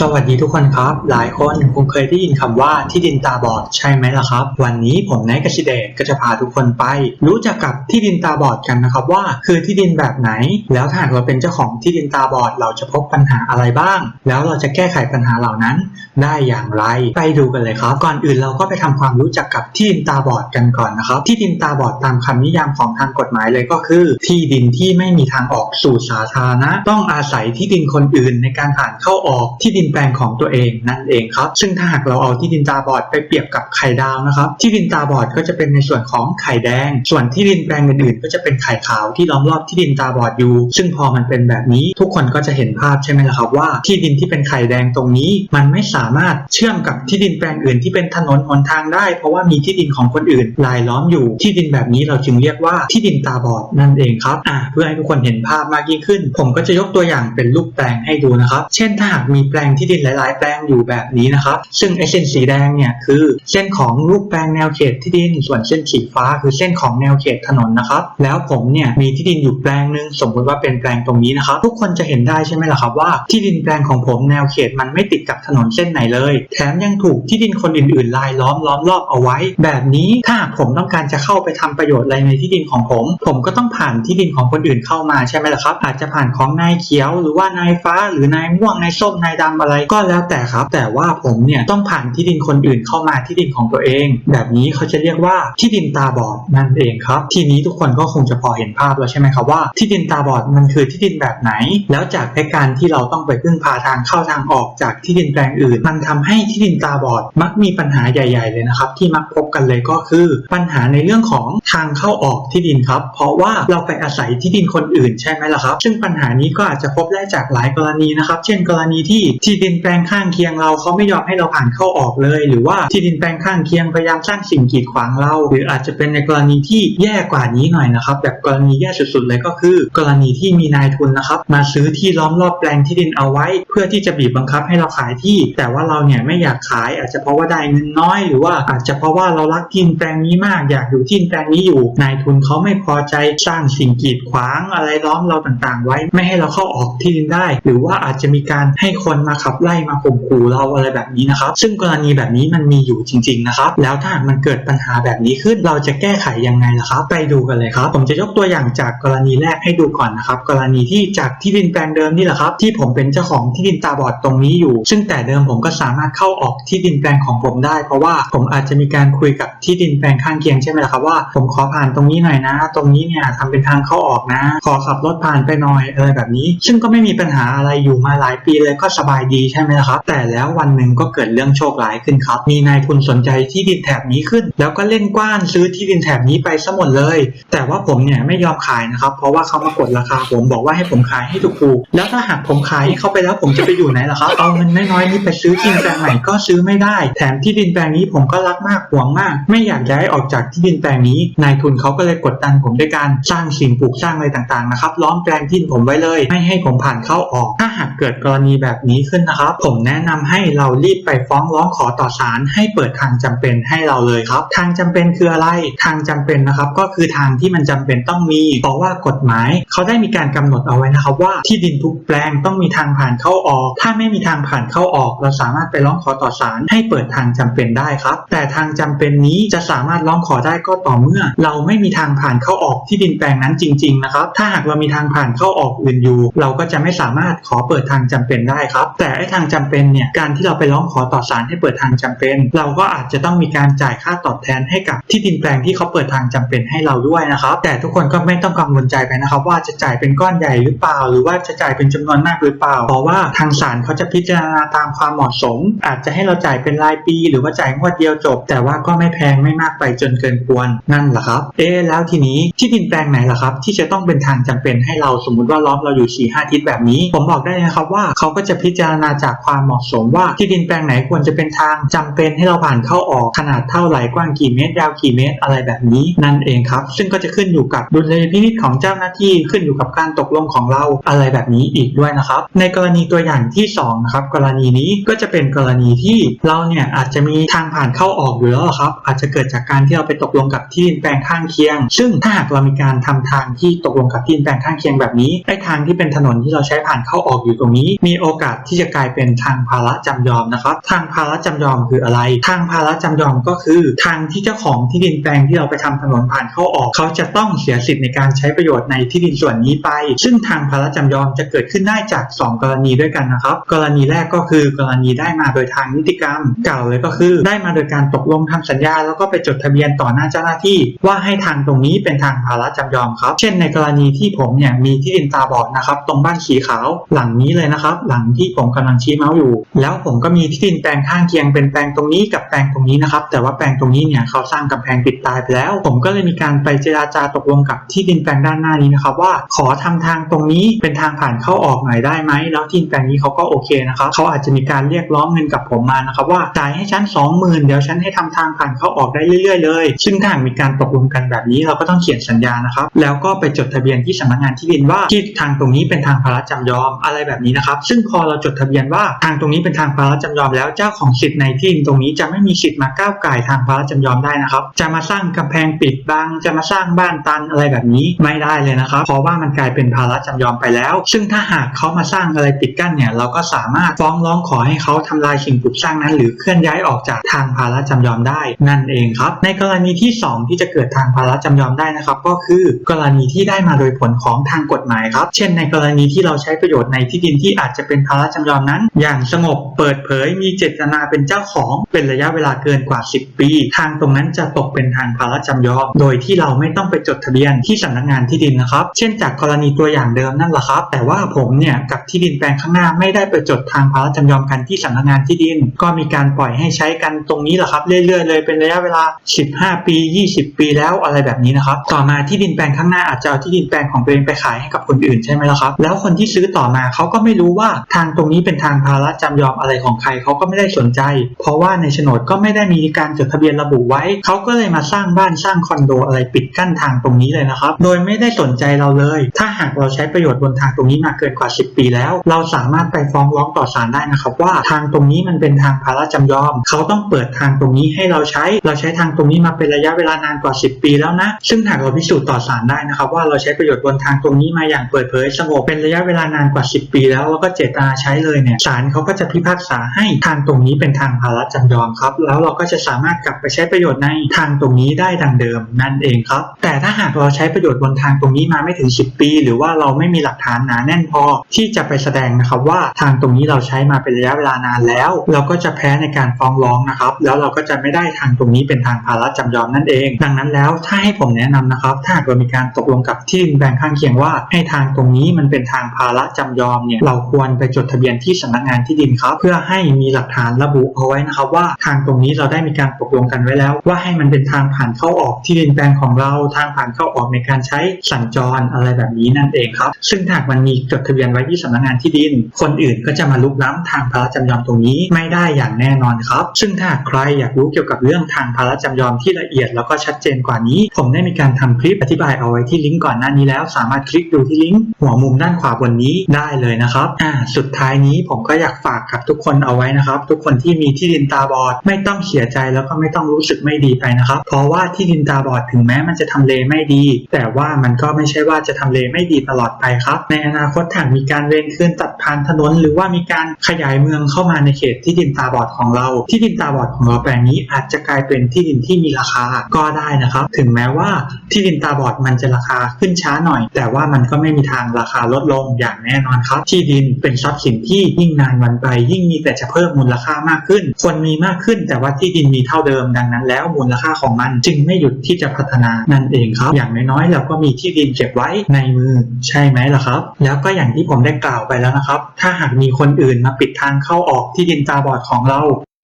สวัสดีทุกคนครับ หลายคนคงเคยได้ยินคำว่าที่ดินตาบอดใช่ไหมล่ะครับ วันนี้ผมนายกสิเดชก็จะพาทุกคนไป รู้จักกับที่ดินตาบอดกันนะครับว่า คือที่ดินแบบไหน แล้วถ้าหากเราเป็นเจ้าของที่ดินตาบอดเราจะพบปัญหาอะไรบ้าง แล้วเราจะแก้ไขปัญหาเหล่านั้น ได้อย่างไรไปดูกันเลยครับก่อนอื่นเราก็ไปทำความรู้จักกับที่ดินตาบอดกันก่อนนะครับ ที่ดินตาบอดตามคำนิยามของทางกฎหมายเลยก็คือ ที่ดินที่ไม่มีทางออกสู่สาธารณะต้องอาศัยที่ดินคนอื่นในการผ่านเข้าออกที่ดินดินแปลงของตัวเองนั่นเองครับ ซึ่งถ้าหากเราเอาที่ดินตาบอดไปเปรียบกับไข่ดาวนะครับ ที่ดินตาบอดก็จะเป็นในส่วนของไข่แดง ส่วนที่ดินแปลงอื่นๆ ก็จะเป็นไข่ขาวที่ล้อมรอบที่ดินตาบอดอยู่ ซึ่งพอมันเป็นแบบนี้ทุกคนก็จะเห็นภาพใช่ไหมล่ะครับว่าที่ดินที่เป็นไข่แดงตรงนี้ มันไม่สามารถเชื่อมกับที่ดินแปลงอื่นที่เป็นถนนหนทางได้ เพราะว่ามีที่ดินของคนอื่นรายล้อมอยู่ ที่ดินแบบนี้เราจึงเรียกว่าที่ดินตาบอดนั่นเองครับอ่าเพื่อให้ทุกคนเห็นภาพมากยิ่งขึ้น ผมก็จะยกตัวอย่างเป็นรูปแปลงให้ดูนะครับ เช่นถ้าหากมีแปลงที่ดินหลาย ๆ แปลงอยู่แบบนี้นะครับ ซึ่งไอเส้นสีแดงเนี่ยคือเส้นของรูปแปลงแนวเขตที่ดิน ส่วนเส้นสีฟ้าคือเส้นของแนวเขตถนนนะครับ แล้วผมเนี่ยมีที่ดินอยู่แปลงหนึ่งสมมติว่าเป็นแปลงตรงนี้นะครับ ทุกคนจะเห็นได้ใช่ไหมล่ะครับว่าที่ดินแปลงของผมแนวเขตมันไม่ติดกับถนนเส้นไหนเลย แถมยังถูกที่ดินคนอื่นๆรายล้อมล้อมรอบเอาไว้ แบบนี้ถ้าหากผมต้องการจะเข้าไปทำประโยชน์อะไรในที่ดินของผม ผมก็ต้องผ่านที่ดินของคนอื่นเข้ามาใช่ไหมล่ะครับ อาจจะผ่านของนายเขียวหรือว่านายฟ้าหรือนายม่วงนายส้มนายดำอะไรก็แล้วแต่ครับ แต่ว่าผมเนี่ยต้องผ่านที่ดินคนอื่นเข้ามาที่ดินของตัวเอง แบบนี้เขาจะเรียกว่าที่ดินตาบอดนั่นเองครับ ทีนี้ทุกคนก็คงจะพอเห็นภาพแล้วใช่ไหมครับว่าที่ดินตาบอดมันคือที่ดินแบบไหน แล้วจากการที่เราต้องไปพึ่งพาทางเข้าทางออกจากที่ดินแปลงอื่น มันทำให้ที่ดินตาบอดมักมีปัญหาใหญ่ ๆ เลยนะครับ ที่มักพบกันเลยก็คือปัญหาในเรื่องของทางเข้าออกที่ดินครับ เพราะว่าเราไปอาศัยที่ดินคนอื่นใช่ไหมล่ะครับ ซึ่งปัญหานี้ก็อาจจะพบได้จากหลายกรณีนะครับ เช่น กรณีที่ที่ที่ดินแปลงข้างเคียงเราเขาไม่ยอมให้เราผ่านเข้าออกเลย หรือว่าที่ดินแปลงข้างเคียงพยายามสร้างสิ่งกีดขวางเรา หรืออาจจะเป็นในกรณีที่แย่กว่านี้หน่อยนะครับ แบบกรณีแย่สุดๆเลยก็คือ กรณีที่มีนายทุนนะครับ มาซื้อที่ล้อมรอบแปลงที่ดินเอาไว้ เพื่อที่จะบีบบังคับให้เราขายที่ แต่ว่าเราเนี่ยไม่อยากขาย อาจจะเพราะว่าได้เงินน้อย หรือว่าอาจจะเพราะว่าเรารักที่ดินแปลงนี้มากอยากอยู่ที่ดินแปลงนี้อยู่ นายทุนเขาไม่พอใจสร้างสิ่งกีดขวางอะไรล้อมเราต่างๆ ไว้ ไม่ให้เราเข้าออกที่ดินได้ หรือว่าอาจจะมีการให้คนมาขับไล่มาข่มขู่เราอะไรแบบนี้นะครับ ซึ่งกรณีแบบนี้มันมีอยู่จริง ๆนะครับ แล้วถ้าหากมันเกิดปัญหาแบบนี้ขึ้นเราจะแก้ไขยังไงล่ะครับไปดูกันเลยครับ ผมจะยกตัวอย่างจากกรณีแรกให้ดูก่อนนะครับ กรณีที่จากที่ดินแปลงเดิมนี่แหละครับ ที่ผมเป็นเจ้าของที่ดินตาบอดตรงนี้อยู่ ซึ่งแต่เดิมผมก็สามารถเข้าออกที่ดินแปลงของผมได้ เพราะว่าผมอาจจะมีการคุยกับที่ดินแปลงข้างเคียงใช่ไหมล่ะครับว่าผมขอผ่านตรงนี้หน่อยนะ ตรงนี้เนี่ยทำเป็นทางเข้าออกนะ ขอขับรถผ่านไปหน่อยอะไรแบบนี้ ซึ่งก็ไม่มีปัญหาอะไรอยู่มาหลายปีเลยก็สบายดีใช่ไหมล่ะครับ แต่แล้ววันหนึ่งก็เกิดเรื่องโชคร้ายขึ้นครับ มีนายทุนสนใจที่ดินแถบนี้ขึ้น แล้วก็เล่นกว้านซื้อที่ดินแถบนี้ไปซะหมดเลย แต่ว่าผมเนี่ยไม่ยอมขายนะครับ เพราะว่าเขามากดราคาผมบอกว่าให้ผมขายให้ถูกๆแล้วถ้าหากผมขายให้เขาไปแล้วผมจะไปอยู่ไหนล่ะครับ เอาเงินน้อยๆนี้ไปซื้อที่ดินแปลงใหม่ก็ซื้อไม่ได้ แถมที่ดินแปลงนี้ผมก็รักมากหวงมาก ไม่อยากย้ายออกจากที่ดินแปลงนี้ นายทุนเขาก็เลยกดดันผมด้วยการสร้างสิ่งปลูกสร้างอะไรต่างๆนะครับล้อมแปลงที่ดินผมไว้เลย ไม่ให้ผมผ่านเข้าออก ถ้าหากเกิดกรณีแบบนี้ขึ้นนะครับ ผมแนะนำให้เรารีบไปฟ้องร้องขอต่อศาลให้เปิดทางจำเป็นให้เราเลยครับ ทางจำเป็นคืออะไร ทางจำเป็นนะครับ ก็คือทางที่มันจำเป็นต้องมี เพราะว่ากฎหมาย เขาได้มีการกำหนดเอาไว้นะครับ ว่าที่ดินทุกแปลงต้องมีทางผ่านเข้าออก ถ้าไม่มีทางผ่านเข้าออก เราสามารถไปร้องขอต่อศาลให้เปิดทางจำเป็นได้ครับ แต่ทางจำเป็นนี้จะสามารถร้องขอได้ก็ต่อเมื่อ เราไม่มีทางผ่านเข้าออกที่ดินแปลงนั้นจริง ๆ นะครับ ถ้าหากเรามีทางผ่านเข้าออกอื่นอยู่ เราก็จะไม่สามารถขอเปิดทางจำเป็นได้ครับ แต่ไอ้ทางจำเป็นเนี่ยการที่เราไปร้องขอต่อศาลให้เปิดทางจำเป็น เราก็อาจจะต้องมีการจ่ายค่าตอบแทนให้กับที่ดินแปลงที่เขาเปิดทางจำเป็นให้เราด้วยนะครับ แต่ทุกคนก็ไม่ต้องกังวลใจไปนะครับ ว่าจะจ่ายเป็นก้อนใหญ่หรือเปล่า หรือว่าจะจ่ายเป็นจำนวนมากหรือเปล่า เพราะว่าทางศาลเขาจะพิจารณาตามความเหมาะสม อาจจะให้เราจ่ายเป็นรายปี หรือว่าจ่ายงวดเดียวจบ แต่ว่าก็ไม่แพงไม่มากไปจนเกินควรนั่นแหละครับ เอ๊แล้วทีนี้ที่ดินแปลงไหนล่ะครับ ที่จะต้องเป็นทางจำเป็นให้เราสมมุติว่าล้อมเราอยู่4ี่ห้าทิศแบบนี้ ผมบอกได้นะครับว่าเขาก็จะพิจารณาจากความเหมาะสมว่าที่ดินแปลงไหนควรจะเป็นทางจำเป็นให้เราผ่านเข้าออกขนาดเท่าไหร่กว้างกี่เมตรยาวกี่เมตรอะไรแบบนี้นั่นเองครับ ซึ่งก็จะขึ้นอยู่กับดุลยพินิจของเจ้าหน้าที่ขึ้นอยู่กับการตกลงของเราอะไรแบบนี้อีกด้วยนะครับ ในกรณีตัวอย่างที่สองนะครับกรณีนี้ก็จะเป็นกรณีที่เราเนี่ยอาจจะมีทางผ่านเข้าออกอยู่แล้วครับอาจจะเกิดจากการที่เราไปตกลงกับที่ดินแปลงข้างเคียง ซึ่งถ้าหากเรามีการทำทางที่ตกลงกับที่ดินแปลงข้างเคียงแบบนี้ไอ้ทางที่เป็นถนนที่เราใช้ผ่านเข้าออกอยู่ตรงนี้ มีโอกาสที่จะกลายเป็นทางภาระจำยอมนะครับ ทางภาระจำยอมคืออะไร ทางภาระจำยอมก็คือ ทางที่เจ้าของที่ดินแปลงที่เราไปทำถนนผ่านเข้าออก เขาจะต้องเสียสิทธิ์ในการใช้ประโยชน์ในที่ดินส่วนนี้ไป ซึ่งทางภาระจำยอมจะเกิดขึ้นได้จาก 2 กรณีด้วยกันนะครับ กรณีแรกก็คือกรณีได้มาโดยทางนิติกรรมเก่าเลยก็คือ ได้มาโดยการตกลงทำสัญญา แล้วก็ไปจดทะเบียนต่อหน้าเจ้าหน้าที่ ว่าให้ทางตรงนี้เป็นทางภาระจำยอมครับ เช่น ในกรณีที่ผมเนี่ยมีที่ดินตาบอดนะครับ ตรงบ้านสีขาวหลังนี้เลยนะครับ หลังที่ผมกำลังชี้เมาส์อยู่ แล้วผมก็มีที่ดินแปลงข้างเคียงเป็นแปลงตรงนี้กับแปลงตรงนี้นะครับ แต่ว่าแปลงตรงนี้เนี่ยเขาสร้างกำแพงปิดตายไปแล้ว ผมก็เลยมีการไปเจราจาตกลงกับที่ดินแปลงด้านหน้านี้นะครับว่าขอทำทางตรงนี้เป็นทางผ่านเข้าออกหน่อยได้ไหมแล้วที่ดินแปลงนี้เขาก็โอเคนะครับเขาอาจจะมีการเรียกร้องเงินกับผมมานะครับว่าจ่ายให้ฉันสองหมื่นเดี๋ยวฉันให้ทำทางผ่านเข้าออกได้เรื่อยๆ เลย ซึ่งถ้าหากมีการตกลงกันแบบนี้เราก็ต้องเขียนสัญญานะครับแล้วก็ไปจดทะเบียนที่สำนักงานที่ดินว่าที่ทางตรงนี้เป็นทางภาระจำยอมอะไรแบบนี้นะครับ ซึ่งพอเราจดทะเบียนว่าทางตรงนี้เป็นทางภาระจำยอมแล้วเจ้าของสิทธิ์ในที่ดินตรงนี้จะไม่มีสิทธิ์มาก้าวไก่ทางภาระจำยอมได้นะครับ จะมาสร้างกำแพงปิดบังจะมาสร้างบ้านตันอะไรแบบนี้ไม่ได้เลยนะครับเพราะว่ามันกลายเป็นภาระจำยอมไปแล้ว ซึ่งถ้าหากเขามาสร้างอะไรปิดกั้นเนี่ยเราก็สามารถฟ้องร้องขอให้เขาทำลายสิ่งปลูกสร้างนั้น หรือเคลื่อนย้ายออกจากทางภาระจำยอมได้ นั่นเองครับ ในกรณีที่ 2 ที่จะเกิดทางภาระจำยอมได้นะครับ ก็คือกรณีที่ได้มาโดยผลของทางกฎหมายครับ เช่น ในกรณีที่เราใช้ประโยชน์ในที่ดินที่อาจจะเป็นภาระจำยอมนั้นอย่างสงบเปิดเผยมีเจตนาเป็นเจ้าของเป็นระยะเวลาเกินกว่า 10 ปี ทางตรงนั้นจะตกเป็นทางภาระจำยอม โดยที่เราไม่ต้องไปจดทะเบียนที่สำนักงานที่ดินนะครับ เช่นจากกรณีตัวอย่างเดิมนั่นแหละครับ แต่ว่าผมเนี่ยกับที่ดินแปลงข้างหน้าไม่ได้ไปจดทางภาระจำยอมกันที่สำนักงานที่ดิน ก็มีการปล่อยให้ใช้กันตรงนี้แหละครับเรื่อยๆเลยเป็นระยะเวลา 15 ปี 20 ปีแล้วอะไรแบบนี้นะครับ ต่อมาที่ดินแปลงข้างหน้าอาจจะเอาที่ดินแปลงของตัวเองไปขายให้กับคนอื่นใช่ไหมล่ะครับ แล้วคนที่ซื้อต่อมาเขาก็ไม่รู้ว่าทางตรงนี้เป็นทางภาระจำยอมอะไรของใครเขาก็ไม่ได้สนใจ เพราะว่าในโฉนดก็ไม่ได้มีการจดทะเบียนระบุไว้ เขาก็เลยมาสร้างบ้านสร้างคอนโดอะไรปิดกั้นทางตรงนี้เลยนะครับ โดยไม่ได้สนใจเราเลย ถ้าหากเราใช้ประโยชน์บนทางตรงนี้มาเกินกว่า 10 ปีแล้ว เราสามารถไปฟ้องร้องต่อศาลได้นะครับว่าทางตรงนี้มันเป็นทางภาระจำยอม เขาต้องเปิดทางตรงนี้ให้เราใช้ เราใช้ทางตรงนี้มาเป็นระยะเวลานานกว่า 10 ปีแล้วนะ ซึ่งหากเราพิสูจน์ต่อศาลได้นะครับว่าเราใช้ประโยชน์บนทางตรงนี้มาอย่างเปิดเผยสงบเป็นระยะเวลานานกว่า 10 ปี แล้วแล้วก็เจตนาใช้เลยเนี่ยศาลเขาก็จะพิพากษาให้ทางตรงนี้เป็นทางภาระจำยอมครับ แล้วเราก็จะสามารถกลับไปใช้ประโยชน์ในทางตรงนี้ได้ดังเดิมนั่นเองครับ แต่ถ้าหากเราใช้ประโยชน์บนทางตรงนี้มาไม่ถึง 10 ปี หรือว่าเราไม่มีหลักฐานหนาแน่นพอที่จะไปแสดงนะครับว่าทางตรงนี้เราใช้มาเป็นระยะเวลานานแล้ว เราก็จะแพ้ในการฟ้องร้องนะครับ แล้วเราก็จะไม่ได้ทางตรงนี้เป็นทางภาระจำยอมนั่นเอง ดังนั้นแล้วถ้าให้ผมแนะนำนะครับ ถ้าหากเรามีการตกลงกับที่ดินแปลงข้างเคียงว่าให้ทางตรงนี้มันเป็นทางภาระจำยอมเนี่ยเราควรไปจดทะเบียนที่สำนักงานที่ดินครับเพื่อให้มีหลักฐานระบุเอาไว้นะครับว่าทางตรงนี้เราได้มีการตกลงกันไว้แล้ว ว่าให้มันเป็นทางผ่านเข้าออกที่ดินแปลงของเราทางผ่านเข้าออกในการใช้สัญจรอะไรแบบนี้นั่นเองครับ ซึ่งถ้าหากมันมีจดทะเบียนไว้ที่สำนักงานที่ดิน คนอื่นก็จะมาลุกล้ำทางภาระจำยอมตรงนี้ไม่ได้อย่างแน่นอนครับ ซึ่งถ้าใครอยากรู้เกี่ยวกับเรื่องทางภาระจำยอมที่ละเอียดแล้วก็ชัดเจนกว่านี้ ผมได้มีการทำคลิปอธิบายเอาไว้ที่ลิงก์ก่อนหน้านี้แล้ว สามารถคลิกดูที่ลิงก์หัวมุมด้านขวาบนนี้ได้เลยนะครับอ่าสุดท้ายนี้ผมก็อยากฝากกับทุกคนเอาไว้นะครับ ทุกคนที่มีที่ดินตาบอดไม่ต้องเสียใจแล้วก็ไม่ต้องรู้สึกไม่ดีไปนะครับ เพราะว่าที่ดินตาบอดถึงแม้มันจะทำเลไม่ดี แต่ว่ามันก็ไม่ใช่ว่าจะทำเลไม่ดีตลอดไปครับ ในอนาคตถ้ามีการเวรคืนตัดผ่านถนน หรือว่ามีการขยายเมืองเข้ามาในเขตที่ดินตาบอดของเรา ที่ดินตาบอดของเราแปลงนี้อาจจะกลายเป็นที่ดินที่มีราคาก็ได้นะครับ ถึงแม้ว่าที่ดินตาบอดมันจะราคาขึ้นช้าหน่อย แต่ว่ามันก็ไม่มีทางราคาลดลงอย่างแน่นอนครับ ที่ดินเป็นทรัพย์สินที่ยิ่งนานวันไป ยิ่งมีแต่จะเพิ่มมูลค่ามากขึ้น คนมีมากขึ้นแต่ว่าที่ดินมีเท่าเดิมดังนั้นแล้วมูลค่าของมันจึงไม่หยุดที่จะพัฒนานั่นเองครับ อย่างน้อยๆเราก็มีที่ดินเก็บไว้ในมือใช่ไหมล่ะครับ แล้วก็อย่างที่ผมได้กล่าวไปแล้วนะครับ ถ้าหากมีคนอื่นมาปิดทางเข้าออกที่ดินตาบอดของเรา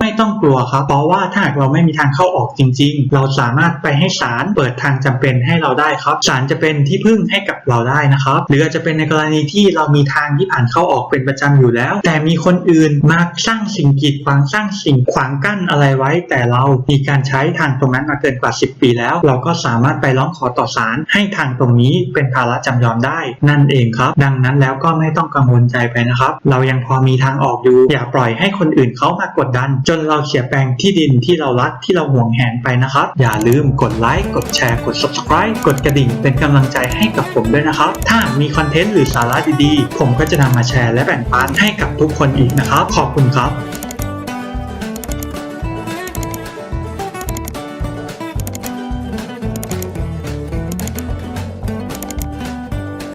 ไม่ต้องกลัวครับ เพราะว่าถ้าหากเราไม่มีทางเข้าออกจริง ๆ เราสามารถไปให้ศาลเปิดทางจำเป็นให้เราได้ครับศาลจะเป็นที่พึ่งให้กับเราได้นะครับ หรืออาจจะเป็นในกรณีที่เรามีทางที่ผ่านเข้าออกเป็นประจำอยู่แล้ว แต่มีคนอื่นมาสร้างสิ่งกีดขวางสร้างสิ่งขวางกั้นอะไรไว้ แต่เรามีการใช้ทางตรงนั้นมาเกินกว่า 10 ปีแล้ว เราก็สามารถไปร้องขอต่อศาลให้ทางตรงนี้เป็นภาระจำยอมได้ นั่นเองครับ ดังนั้นแล้วก็ไม่ต้องกังวลใจไปนะครับ เรายังพอมีทางออกอยู่อย่าปล่อยให้คนอื่นเขามากดดัน จนเราเสียแปลงที่ดินที่เรารักที่เราห่วงแหนไปนะครับ อย่าลืมกดไลค์กดแชร์กด subscribe กดกระดิ่งเป็นกำลังใจให้กับผมด้วยนะครับ ถ้ามีคอนเทนต์หรือสาระดีๆ ผมก็จะนำมาแชร์และแบ่งปันให้กับทุกคนอีกนะครับ ขอบคุณครับ